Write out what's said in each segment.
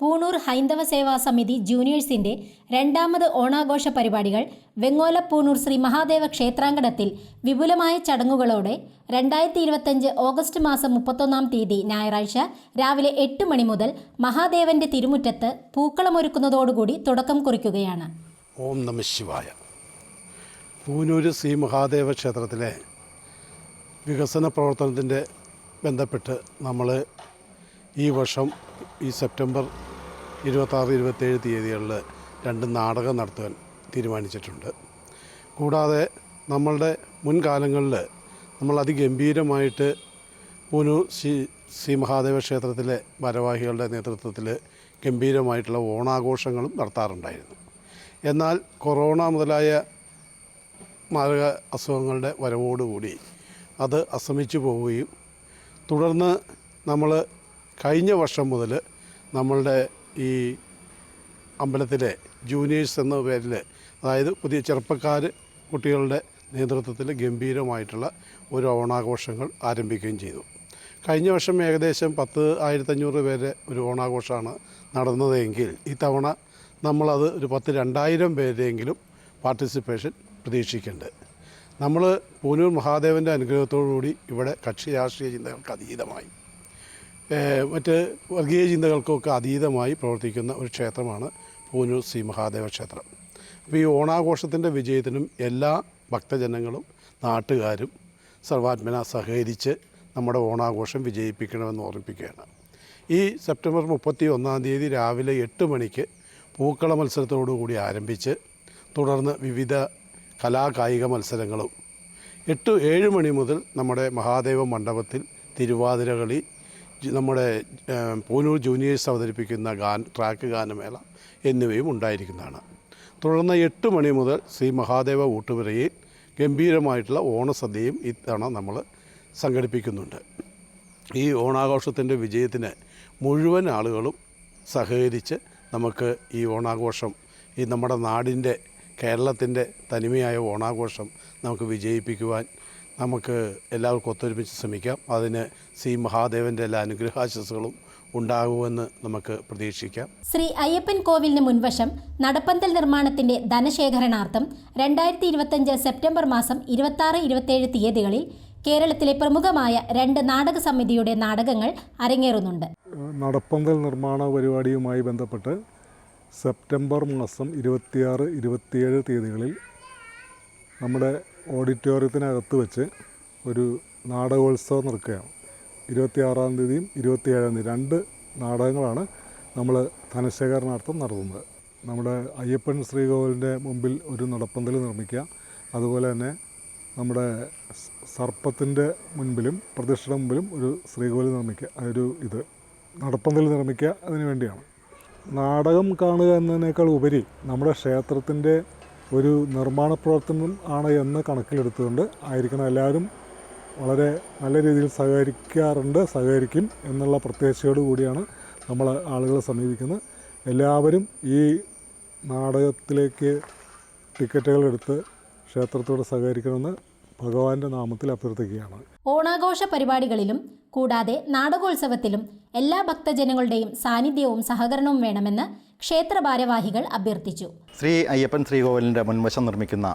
പൂണൂർ ഹൈന്ദവ സേവാ സമിതി ജൂനിയേഴ്സിന്റെ രണ്ടാമത് ഓണാഘോഷ പരിപാടികൾ വെങ്ങോല പൂണൂർ ശ്രീ മഹാദേവ ക്ഷേത്രാങ്കണത്തിൽ വിപുലമായ ചടങ്ങുകളോടെ രണ്ടായിരത്തി ഇരുപത്തഞ്ച് ഓഗസ്റ്റ് മാസം മുപ്പത്തൊന്നാം തീയതി ഞായറാഴ്ച രാവിലെ എട്ട് മണി മുതൽ മഹാദേവന്റെ തിരുമുറ്റത്ത് പൂക്കളമൊരുക്കുന്നതോടുകൂടി തുടക്കം കുറിക്കുകയാണ്. ഓം നമ ശിവായ. പൂനൂർ ശ്രീ മഹാദേവ ക്ഷേത്രത്തിലെ വികസന പ്രവർത്തനത്തിന്റെ ബന്ധപ്പെട്ട് നമ്മൾ ഈ വർഷം ഈ സെപ്റ്റംബർ ഇരുപത്താറ് ഇരുപത്തേഴ് തീയതികളിൽ രണ്ട് നാടകം നടത്താൻ തീരുമാനിച്ചിട്ടുണ്ട്. കൂടാതെ നമ്മളുടെ മുൻകാലങ്ങളിൽ നമ്മൾ അതിഗംഭീരമായിട്ട് പൂനൂർ ശ്രീ ശ്രീ മഹാദേവ ക്ഷേത്രത്തിലെ ഭാരവാഹികളുടെ നേതൃത്വത്തിൽ ഗംഭീരമായിട്ടുള്ള ഓണാഘോഷങ്ങളും നടത്താറുണ്ടായിരുന്നു. എന്നാൽ കൊറോണ മുതലായ മാരക അസുഖങ്ങളുടെ വരവോടുകൂടി അത് അസമിച്ചു പോവുകയും തുടർന്ന് നമ്മൾ കഴിഞ്ഞ വർഷം മുതൽ നമ്മളുടെ ഈ അമ്പലത്തിലെ ജൂനിയേഴ്സ് എന്ന പേരിൽ അതായത് പുതിയ ചെറുപ്പക്കാർ കുട്ടികളുടെ നേതൃത്വത്തിൽ ഗംഭീരമായിട്ടുള്ള ഒരു ഓണാഘോഷങ്ങൾ ആരംഭിക്കുകയും ചെയ്തു. കഴിഞ്ഞ വർഷം ഏകദേശം പത്ത് ആയിരത്തഞ്ഞൂറ് പേരെ ഒരു ഓണാഘോഷമാണ് നടന്നതെങ്കിൽ ഇത്തവണ നമ്മളത് ഒരു പത്ത് രണ്ടായിരം പേരെങ്കിലും പാർട്ടിസിപ്പേഷൻ പ്രതീക്ഷിക്കേണ്ടത്. നമ്മൾ പൂനൂർ മഹാദേവന്റെ അനുഗ്രഹത്തോടുകൂടി ഇവിടെ കക്ഷി രാഷ്ട്രീയ ചിന്തകൾക്ക് അതീതമായി. മറ്റ് വർഗീയ ചിന്തകൾക്കൊക്കെ അതീതമായി പ്രവർത്തിക്കുന്ന ഒരു ക്ഷേത്രമാണ് പൂനൂർ ശ്രീ മഹാദേവ ക്ഷേത്രം. അപ്പോൾ ഈ ഓണാഘോഷത്തിന്റെ വിജയത്തിനും എല്ലാ ഭക്തജനങ്ങളും നാട്ടുകാരും സർവാത്മന സഹകരിച്ച് നമ്മുടെ ഓണാഘോഷം വിജയിപ്പിക്കണമെന്ന് ഓർമ്മിപ്പിക്കുകയാണ്. ഈ സെപ്റ്റംബർ മുപ്പത്തി ഒന്നാം തീയതി രാവിലെ എട്ട് മണിക്ക് പൂക്കള മത്സരത്തോടുകൂടി ആരംഭിച്ച് തുടർന്ന് വിവിധ കലാകായിക മത്സരങ്ങളും. എട്ട് ഏഴ് മണി മുതൽ നമ്മുടെ മഹാദേവ മണ്ഡപത്തിൽ തിരുവാതിരകളി നമ്മുടെ പൂനൂർ ജൂനിയേഴ്സ് അവതരിപ്പിക്കുന്ന ഗാൻ ട്രാക്ക് ഗാനമേള എന്നിവയും ഉണ്ടായിരിക്കുന്നതാണ്. തുടർന്ന് എട്ട് മണി മുതൽ ശ്രീ മഹാദേവ ഊട്ടുപുരയിൽ ഗംഭീരമായിട്ടുള്ള ഓണസദ്യയും ഇത്തവണ നമ്മൾ സംഘടിപ്പിക്കുന്നുണ്ട്. ഈ ഓണാഘോഷത്തിന്റെ വിജയത്തിന് മുഴുവൻ ആളുകളും സഹകരിച്ച് നമുക്ക് ഈ ഓണാഘോഷം ഈ നമ്മുടെ നാടിന്റെ കേരളത്തിന്റെ തനിമയായ ഓണാഘോഷം നമുക്ക് വിജയിപ്പിക്കുവാൻ നമുക്ക് എല്ലാവർക്കും ഒത്തൊരുമിച്ച് ശ്രമിക്കാം. അതിന് ശ്രീ മഹാദേവന്റെ എല്ലാ അനുഗ്രഹാശസ്സുകളും ഉണ്ടാകുമെന്ന് നമുക്ക് പ്രതീക്ഷിക്കാം. ശ്രീ അയ്യപ്പൻ കോവിലിന് മുൻവശം നടപ്പന്തൽ നിർമ്മാണത്തിന്റെ ധനശേഖരണാർത്ഥം രണ്ടായിരത്തി ഇരുപത്തഞ്ച് സെപ്റ്റംബർ മാസം ഇരുപത്തി ഇരുപത്തേഴ് തീയതികളിൽ കേരളത്തിലെ പ്രമുഖമായ രണ്ട് നാടക സമിതിയുടെ നാടകങ്ങൾ അരങ്ങേറുന്നുണ്ട്. നടപ്പന്തൽ നിർമ്മാണ പരിപാടിയുമായി ബന്ധപ്പെട്ട് സെപ്റ്റംബർ മാസം ഇരുപത്തിയാറ് ഇരുപത്തിയേഴ് തീയതികളിൽ നമ്മുടെ ഓഡിറ്റോറിയത്തിനകത്ത് വെച്ച് ഒരു നാടകോത്സവം നടക്കുകയാണ്. ഇരുപത്തിയാറാം തീയതിയും ഇരുപത്തിയേഴാം തീയതി രണ്ട് നാടകങ്ങളാണ് നമ്മൾ ധനശേഖരണാർത്ഥം നടത്തുന്നത്. നമ്മുടെ അയ്യപ്പൻ ശ്രീകോവിലിന്റെ മുമ്പിൽ ഒരു നടപ്പന്തൽ നിർമ്മിക്കുക. അതുപോലെ തന്നെ നമ്മുടെ സർപ്പത്തിന്റെ മുൻപിലും പ്രതിഷ്ഠയുടെ മുമ്പിലും ഒരു ശ്രീകോവിൽ നിർമ്മിക്കുക. ഒരു ഇത് നടപ്പന്തൽ നിർമ്മിക്കുക അതിനു വേണ്ടിയാണ്. നാടകം കാണുക എന്നതിനേക്കാൾ ഉപരി നമ്മുടെ ക്ഷേത്രത്തിന്റെ ഒരു നിർമ്മാണ പ്രവർത്തനം ആണ് എന്ന് കണക്കിലെടുത്തുകൊണ്ട് ആയിരിക്കണം. എല്ലാവരും വളരെ നല്ല രീതിയിൽ സഹകരിക്കാറുണ്ട് സഹകരിക്കും എന്നുള്ള പ്രത്യാശയോടു കൂടിയാണ് നമ്മൾ ആളുകളെ സമീപിക്കുന്നത്. എല്ലാവരും ഈ നാടകത്തിലേക്ക് ടിക്കറ്റുകൾ എടുത്ത് ക്ഷേത്രത്തോട് സഹകരിക്കണമെന്ന് ഭഗവാന്റെ നാമത്തിൽ അഭ്യർത്ഥിക്കുകയാണ്. ഓണാഘോഷ പരിപാടികളിലും കൂടാതെ നാടകോത്സവത്തിലും എല്ലാ ഭക്തജനങ്ങളുടെയും സാന്നിധ്യവും സഹകരണവും വേണമെന്ന് ക്ഷേത്ര ഭാരവാഹികൾ അഭ്യർത്ഥിച്ചു. ശ്രീ അയ്യപ്പൻ ശ്രീകോവിലിന്റെ മുൻവശം നിർമ്മിക്കുന്ന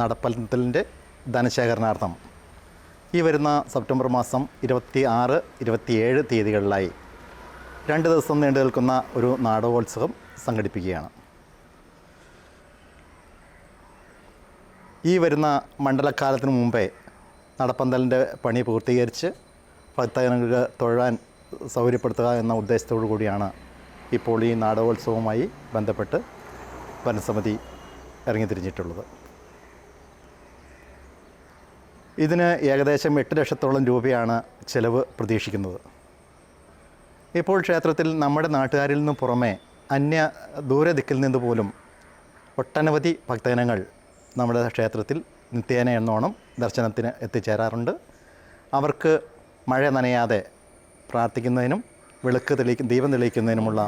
നടപ്പന്തലിന്റെ ധനശേഖരണാർത്ഥം ഈ വരുന്ന സെപ്റ്റംബർ മാസം ഇരുപത്തി ആറ് ഇരുപത്തിയേഴ് തീയതികളിലായി രണ്ട് ദിവസം നീണ്ടു നിൽക്കുന്ന ഒരു നാടകോത്സവം സംഘടിപ്പിക്കുകയാണ്. ഈ വരുന്ന മണ്ഡലക്കാലത്തിന് മുമ്പേ നടപ്പന്തലിന്റെ പണി പൂർത്തീകരിച്ച് ഭക്തജനങ്ങൾക്ക് തൊഴാൻ സൗകര്യപ്പെടുത്തുക എന്ന ഉദ്ദേശത്തോടു കൂടിയാണ് ഇപ്പോൾ ഈ നാടകോത്സവവുമായി ബന്ധപ്പെട്ട് വനസമിതി ഇറങ്ങിത്തിരിഞ്ഞിട്ടുള്ളത്. ഇതിന് ഏകദേശം എട്ട് ലക്ഷത്തോളം രൂപയാണ് ചെലവ് പ്രതീക്ഷിക്കുന്നത്. ഇപ്പോൾ ക്ഷേത്രത്തിൽ നമ്മുടെ നാട്ടുകാരിൽ നിന്ന് പുറമെ അന്യ ദൂരദിക്കിൽ നിന്ന് പോലും ഒട്ടനവധി ഭക്തജനങ്ങൾ നമ്മുടെ ക്ഷേത്രത്തിൽ നിത്യേന എന്നോണം ദർശനത്തിന് എത്തിച്ചേരാറുണ്ട്. അവർക്ക് മഴ നനയാതെ പ്രാർത്ഥിക്കുന്നതിനും വിളക്ക് തെളിയിക്കും ദീപം തെളിയിക്കുന്നതിനുമുള്ള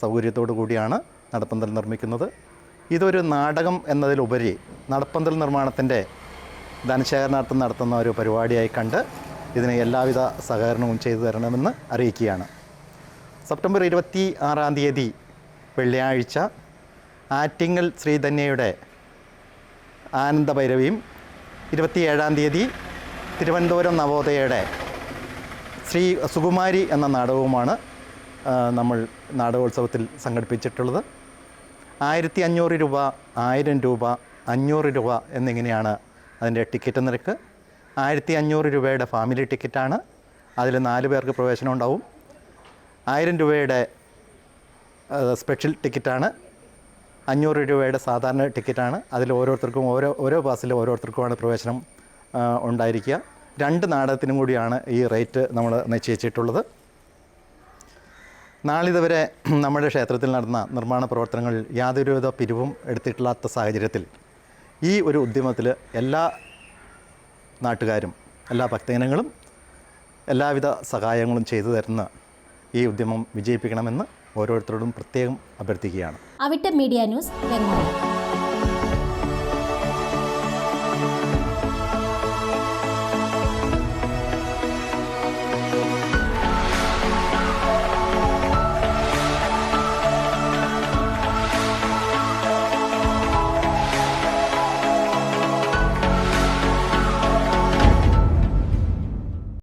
സൗകര്യത്തോടു കൂടിയാണ് നടപ്പന്തൽ നിർമ്മിക്കുന്നത്. ഇതൊരു നാടകം എന്നതിലുപരി നടപ്പന്തൽ നിർമ്മാണത്തിന്റെ ധനശേഖരണാർത്ഥം നടത്തുന്ന ഒരു പരിപാടിയായി കണ്ട് ഇതിന് എല്ലാവിധ സഹകരണവും ചെയ്തു തരണമെന്ന് അറിയിക്കുകയാണ്. സെപ്റ്റംബർ ഇരുപത്തി ആറാം തീയതി വെള്ളിയാഴ്ച ആറ്റിങ്ങൽ ശ്രീധന്യയുടെ ആനന്ദഭൈരവിയും ഇരുപത്തിയേഴാം തീയതി തിരുവനന്തപുരം നവോദയയുടെ ശ്രീ സുകുമാരി എന്ന നാടകവുമാണ് നമ്മൾ നാടകോത്സവത്തിൽ സംഘടിപ്പിച്ചിട്ടുള്ളത്. ആയിരത്തി അഞ്ഞൂറ് രൂപ ആയിരം രൂപ അഞ്ഞൂറ് രൂപ എന്നിങ്ങനെയാണ് അതിന്റെ ടിക്കറ്റ് നിരക്ക്. ആയിരത്തി അഞ്ഞൂറ് രൂപയുടെ ഫാമിലി ടിക്കറ്റാണ്. അതിൽ നാല് പേർക്ക് പ്രവേശനം ഉണ്ടാവും. ആയിരം രൂപയുടെ സ്പെഷ്യൽ ടിക്കറ്റാണ്. അഞ്ഞൂറ് രൂപയുടെ സാധാരണ ടിക്കറ്റാണ്. അതിൽ ഓരോരുത്തർക്കും ഓരോ ഓരോ ബാസിലും ഓരോരുത്തർക്കുമാണ് പ്രവേശനം ഉണ്ടായിരിക്കുക. രണ്ട് നാടകത്തിനും കൂടിയാണ് ഈ റേറ്റ് നമ്മൾ നിശ്ചയിച്ചിട്ടുള്ളത്. നാളിതുവരെ നമ്മുടെ ക്ഷേത്രത്തിൽ നടന്ന നിർമ്മാണ പ്രവർത്തനങ്ങളിൽ യാതൊരുവിധ പിരിവും എടുത്തിട്ടില്ലാത്ത സാഹചര്യത്തിൽ ഈ ഒരു ഉദ്യമത്തിൽ എല്ലാ നാട്ടുകാരും എല്ലാ ഭക്തജനങ്ങളും എല്ലാവിധ സഹായങ്ങളും ചെയ്തു തരുന്ന ഈ ഉദ്യമം വിജയിപ്പിക്കണമെന്ന് ഓരോരുത്തരോടും പ്രത്യേകം അഭ്യർത്ഥിക്കുകയാണ്. Avittam media news Vengola